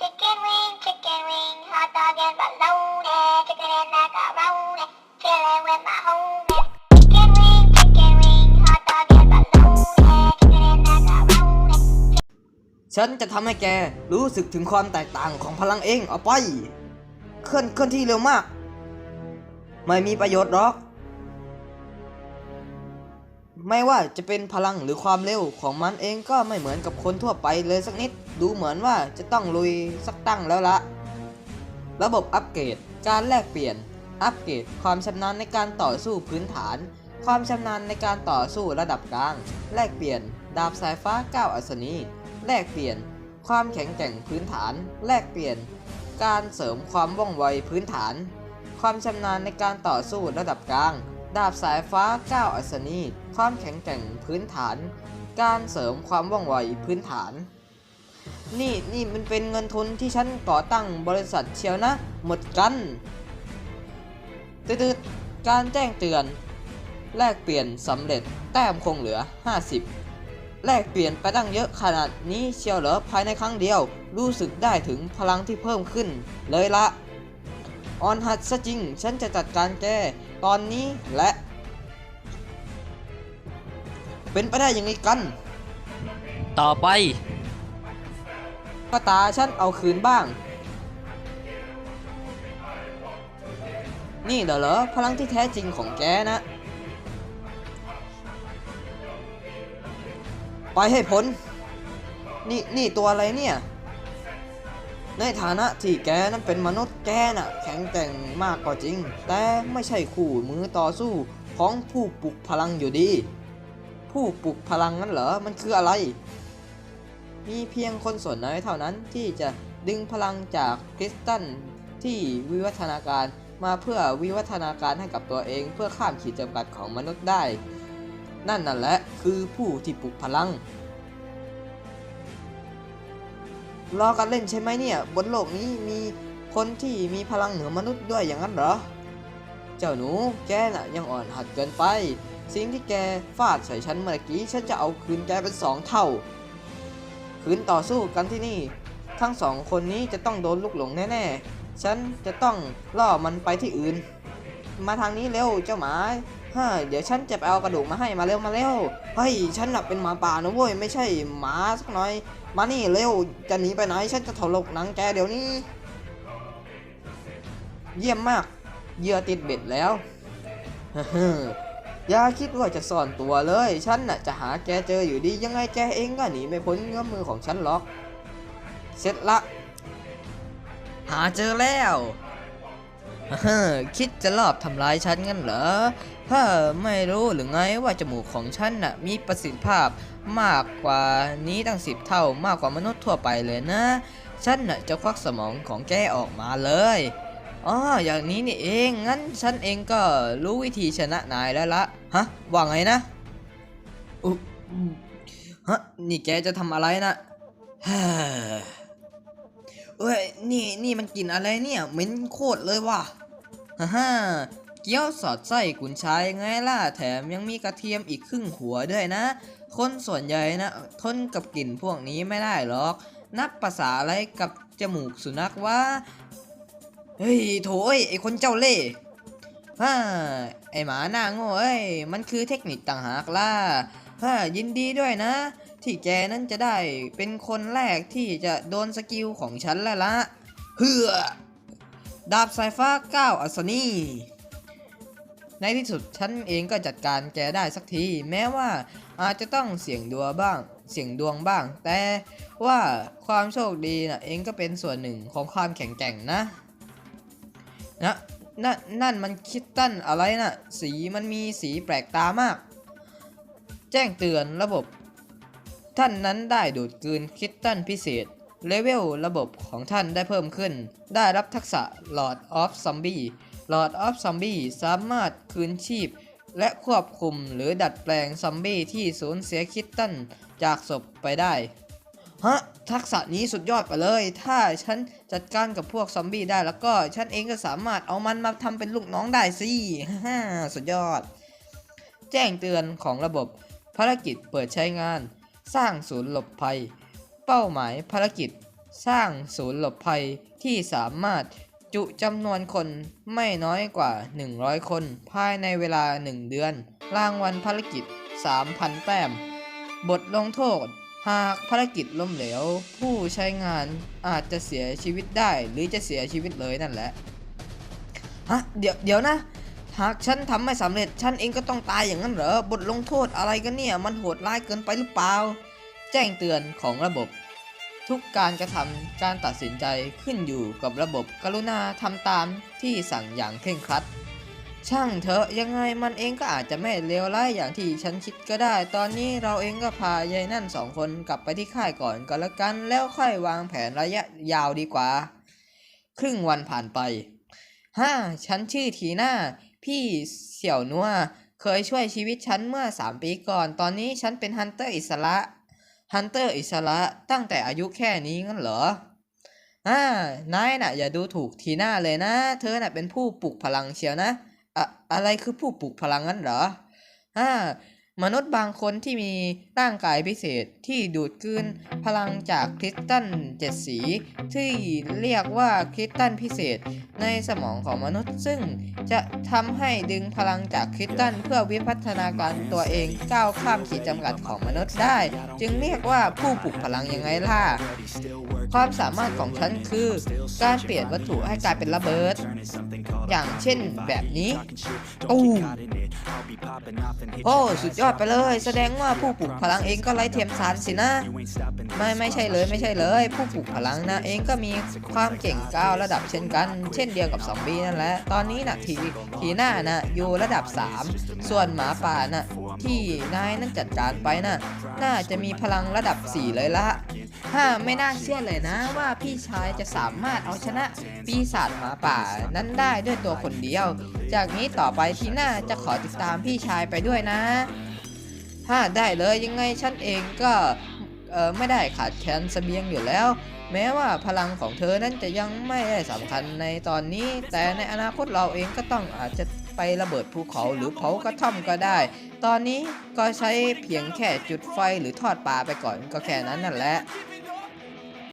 Chicken wing, chicken wing, hot dog and bologna, chicken and macaroni, chilling with my homie. Chicken wing, chicken wing, hot dog and bologna, chicken and macaroni. ฉันจะทำให้แกรู้สึกถึงความแตกต่างของพลังเองเอาไป เคลื่อนเคลื่อนที่เร็วมาก ไม่มีประโยชน์หรอก ไม่ว่าจะเป็นพลังหรือความเร็วของมันเองก็ไม่เหมือนกับคนทั่วไปเลยสักนิด ดูเหมือนว่าจะต้องลุยสักตั้งแล้วละ ระบบอัปเกรด การแลกเปลี่ยน อัปเกรด ความชำนาญในการต่อสู้พื้นฐาน ความชำนาญในการต่อสู้ระดับกลาง แลกเปลี่ยน ดาบสายฟ้าก้าวอัศนี แลกเปลี่ยน ความแข็งแกร่งพื้นฐาน แลกเปลี่ยน การเสริมความว่องไวพื้นฐาน ความชำนาญในการต่อสู้ระดับกลาง ดาบสายฟ้าก้าวอัศนี ความแข็งแกร่งพื้นฐาน การเสริมความว่องไวพื้นฐาน นี่นี่มันเป็นเงินทุนที่ฉันก่อตั้งบริษัทเชียวนะ หมดกันตืดๆการแจ้งเตือน แลกเปลี่ยนสำเร็จแต้มคงเหลือ 50 แลกเปลี่ยนไปตั้งเยอะขนาดนี้เชียวเหรอภายในครั้งเดียว รู้สึกได้ถึงพลังที่เพิ่มขึ้นเลยละ ออนหัดซะจริง ฉันจะจัดการแกตอนนี้และ เป็นไปได้ยังไงกัน ต่อไปก็ตาฉันเอาคืนบ้าง นี่เหรอเหรอพลังที่แท้จริงของแกนะ ไปให้พ้น นี่นี่ตัวอะไรเนี่ย ในฐานะที่แกนั้นเป็นมนุษย์แกน่ะ แข็งแกร่งมากก็จริง แต่ไม่ใช่คู่มือต่อสู้ของผู้ปลุกพลังอยู่ดี ผู้ปลุกพลังนั้นเหรอ มันคืออะไร มีเพียงคนส่วนน้อยเท่านั้นที่จะดึงพลังจากคริสตัลที่วิวัฒนาการมาเพื่อวิวัฒนาการให้กับตัวเอง เพื่อข้ามขีดจำกัดของมนุษย์ได้ นั่นนั่นแหละคือผู้ที่ปลุกพลัง รอกันเล่นใช่ไหมเนี่ย บนโลกนี้มีคนที่มีพลังเหนือมนุษย์ด้วยอย่างนั้นเหรอ เจ้าหนูแกน่ะยังอ่อนหัดเกินไป สิ่งที่แกฟาดใส่ฉันเมื่อกี้ฉันจะเอาคืนแกเป็นสองเท่าขืนต่อสู้กันที่นี่ ทั้งสองคนนี้จะต้องโดนลูกหลงแน่ๆ ฉันจะต้องล่อมันไปที่อื่น มาทางนี้เร็วเจ้าหมา ฮ้ยเดี๋ยวฉันจะไปเอากระดูกมาให้มาเร็วมาเร็วเฮ้ยฉันน่ะเป็นหมาป่านะเว้ยไม่ใช่หมาสักหน่อย มานี่เร็วจะหนีไปไหนฉันจะถลกหนังแกเดี๋ยวนี้ เยี่ยมมากเหยื่อติดเบ็ดแล้วอย่าคิดว่าจะซ่อนตัวเลย ฉันน่ะจะหาแกเจออยู่ดียังไงแกเองก็หนีไม่พ้นเงื้อมมือของฉันหรอก เสร็จละ หาเจอแล้ว คิดจะลอบทำร้ายฉันงั้นเหรอเฮ้อไม่รู้หรือไงว่าจมูกของฉันน่ะมีประสิทธิภาพมากกว่านี้ตั้งสิบเท่ามากกว่ามนุษย์ทั่วไปเลยนะ ฉันน่ะจะควักสมองของแกออกมาเลยอ๋ออย่างนี้นี่เองงั้นฉันเองก็รู้วิธีชนะนายแล้วละฮะว่าไงนะอุ๊อืมฮะนี่แกจะทำอะไรนะฮ่าเอ้ยนี่นี่มันกลิ่นอะไรเนี่ยเหม็นโคตรเลยว่ะ ฮ่าฮ่าเกี๊ยวสอดไส้กุนชายไงล่ะแถมยังมีกระเทียมอีกครึ่งหัวด้วยนะ คนส่วนใหญ่นะ ทนกับกลิ่นพวกนี้ไม่ได้หรอก นับภาษาอะไรกับจมูกสุนัขวะเฮ้ยโถยไอคนเจ้าเล่ห์ฮ่าไอหมาหน้าโง่เอ้ยมันคือเทคนิคต่างหากล่ะฮ่ายินดีด้วยนะ ที่แกนั้นจะได้เป็นคนแรกที่จะโดนสกิลของฉันแล้วละเฮือ ดาบสายฟ้าก้าวอัศนีในที่สุดฉันเองก็จัดการแกได้สักที แม้ว่าอาจจะต้องเสี่ยงดวงบ้าง เสี่ยงดวงบ้าง แต่ว่าความโชคดีนะเองก็เป็นส่วนหนึ่งของความแข็งแกร่งนะนะนั่นนั่นมันคิดตันอะไรนะ่ะ สีมันมีสีแปลกตามาก แจ้งเตือนระบบ ท่านนั้นได้ดูดกลืนคิดตันพิเศษ เลเวลระบบของท่านได้เพิ่มขึ้น ได้รับทักษะ Lord of Zombie Lord of Zombie สามารถคืนชีพ และควบคุมหรือดัดแปลงซอมบี้ที่สูญเสียคิดตันจากศพไปได้ ฮะ ทักษะนี้สุดยอดไปเลย ถ้าฉันจัดการกับพวกซอมบี้ได้แล้วก็ฉันเองก็สามารถเอามันมาทำเป็นลูกน้องได้สิฮ่าสุดยอด แจ้งเตือนของระบบภารกิจเปิดใช้งาน สร้างศูนย์หลบภัย เป้าหมายภารกิจ สร้างศูนย์หลบภัยที่สามารถจุจำนวนคนไม่น้อยกว่า 100 คน ภายในเวลา 1 เดือน รางวัลภารกิจ 3,000 แต้ม บทลงโทษ หากภารกิจล้มเหลว ผู้ใช้งานอาจจะเสียชีวิตได้หรือจะเสียชีวิตเลยนั่นแหละ ฮะ เดี๋ยวเดี๋ยวนะ หากฉันทำไม่สำเร็จ ฉันเองก็ต้องตายอย่างนั้นเหรอ บทลงโทษอะไรกันเนี่ย มันโหดร้ายเกินไปหรือเปล่า แจ้งเตือนของระบบ ทุกการกระทำการตัดสินใจขึ้นอยู่กับระบบกรุณาทำตามที่สั่งอย่างเคร่งครัด ช่างเถอะยังไงมันเองก็อาจจะไม่เลวร้ายอย่างที่ฉันคิดก็ได้ ตอนนี้เราเองก็พายายนั่นสองคนกลับไปที่ค่ายก่อนก็แล้วกัน แล้วค่อยวางแผนระยะยาวดีกว่า ครึ่งวันผ่านไปฮ่าฉันชื่อทีน่าพี่เสี่ยวนัวเคยช่วยชีวิตฉันเมื่อ 3 ปีก่อน ตอนนี้ฉันเป็นฮันเตอร์อิสระ ฮันเตอร์อิสระตั้งแต่อายุแค่นี้งั้นเหรออ่านายน่ะ อย่าดูถูกทีน่าเลยนะ เธอน่ะเป็นผู้ปลุกพลังเชียวนะอะอะไรคือผู้ปลุกพลังงั้นเหรออ่า มนุษย์บางคนที่มีร่างกายพิเศษที่ดูดกลืนพลังจากคริสตัลเจ็ดสี ที่เรียกว่าคริสตัลพิเศษ ในสมองของมนุษย์ ซึ่งจะทำให้ดึงพลังจากคริสตัลเพื่อวิพัฒนาการตัวเองก้าวข้ามขีดจำกัดของมนุษย์ได้ จึงเรียกว่าผู้ปลุกพลังยังไงล่ะ ความสามารถของฉันคือ การเปลี่ยนวัตถุให้กลายเป็นระเบิด อย่างเช่นแบบนี้ตูมโอ้ สุดยอดไปเลย แสดงว่าผู้ปลุกพลังเองก็ไร้เทียมทานสินะ ไม่ไม่ใช่เลยไม่ใช่เลย ผู้ปลุกพลังนะเองก็มีความเก่งก้าวระดับเช่นกัน เช่นเดียวกับซอมบี้นั่นแหละ ตอนนี้นะทีทีหน้านะอยู่ระดับ 3 ส่วนหมาป่านะ ที่นายนั้นจัดการไปนะน่าจะมีพลังระดับ 4 เลยละฮ่าไม่น่าเชื่อเลยนะว่าพี่ชายจะสามารถเอาชนะปีศาจหมาป่านั้นได้ด้วยตัวคนเดียว จากนี้ต่อไปทีหน้าจะขอติดตามพี่ชายไปด้วยนะถ้าได้เลยยังไงฉันเองก็เออไม่ได้ขาดแคลนเสบียงอยู่แล้ว แม้ว่าพลังของเธอนั้นจะยังไม่ได้สำคัญในตอนนี้ แต่ในอนาคตเราเองก็ต้องอาจจะ ไประเบิดภูเขาหรือเผากระท่อมก็ได้ ตอนนี้ก็ใช้เพียงแค่จุดไฟหรือทอดปลาไปก่อนก็แค่นั้นนั่นแหละ